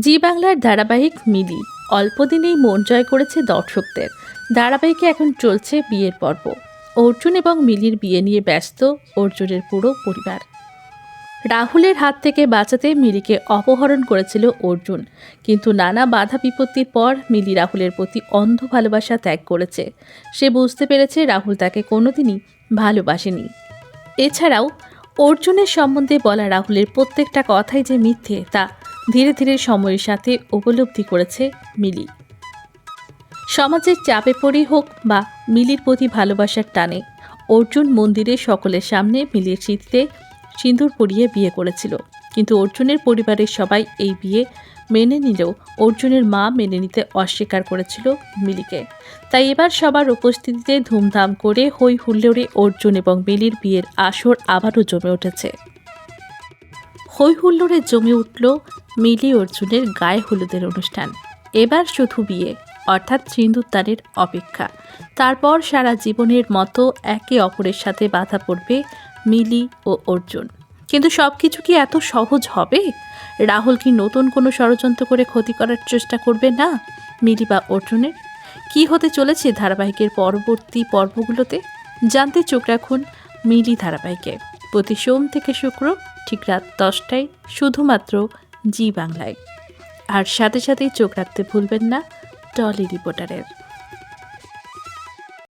জি বাংলার ধারাবাহিক মিলি অল্প দিনেই মন জয় করেছে দর্শকদের। ধারাবাহিকে এখন চলছে বিয়ের পর্ব। অর্জুন এবং মিলির বিয়ে নিয়ে ব্যস্ত অর্জুনের পুরো পরিবার। রাহুলের হাত থেকে বাঁচাতে মিলিকে অপহরণ করেছিল অর্জুন। কিন্তু নানা বাধা বিপত্তির পর মিলি রাহুলের প্রতি অন্ধ ভালোবাসা ত্যাগ করেছে। সে বুঝতে পেরেছে রাহুল তাকে কোনোদিনই ভালোবাসেনি। এছাড়াও অর্জুনের সম্বন্ধে বলা রাহুলের প্রত্যেকটা কথাই যে মিথ্যে তা ধীরে ধীরে সময়ের সাথে উপলব্ধি করেছে মিলি। সমাজের চাপে পড়েই হোক বা মিলির প্রতি ভালোবাসার টানে, অর্জুন মন্দিরে সকলের সামনে মিলির স্মৃতিতে সিঁদুর পরিয়ে বিয়ে করেছিল। কিন্তু অর্জুনের পরিবারের সবাই এই বিয়ে মেনে নিলেও অর্জুনের মা মেনে নিতে অস্বীকার করেছিল মিলিকে। তাই এবার সবার উপস্থিতিতে ধুমধাম করে হই হুল্লোড়ে অর্জুন এবং মিলির বিয়ের আসর আবারও জমে উঠেছে। হই হুল্লোড়ে জমে উঠল মিলি অর্জুনের গায়ে হলুদের অনুষ্ঠান। এবার শুধু বিয়ে, অর্থাৎ সিন্দুরদানের অপেক্ষা। তারপর সারা জীবনের মতো একে অপরের সাথে বাধা পড়বে মিলি ও অর্জুন। কিন্তু সব কিছু কি এত সহজ হবে? রাহুল কি নতুন কোনো ষড়যন্ত্র করে ক্ষতি করার চেষ্টা করবে না, মিলি বা অর্জুনের? কি হতে চলেছে ধারাবাহিকের পরবর্তী পর্বগুলোতে? জানতে চোখ রাখুন মিলি ধারাবাহিকে। প্রতি সোম থেকে শুক্র ঠিক রাত দশটায় শুধুমাত্র জি বাংলায়। আর সাথে সাথেই চোখ রাখতে ভুলবেন না টলি রিপোর্টারের।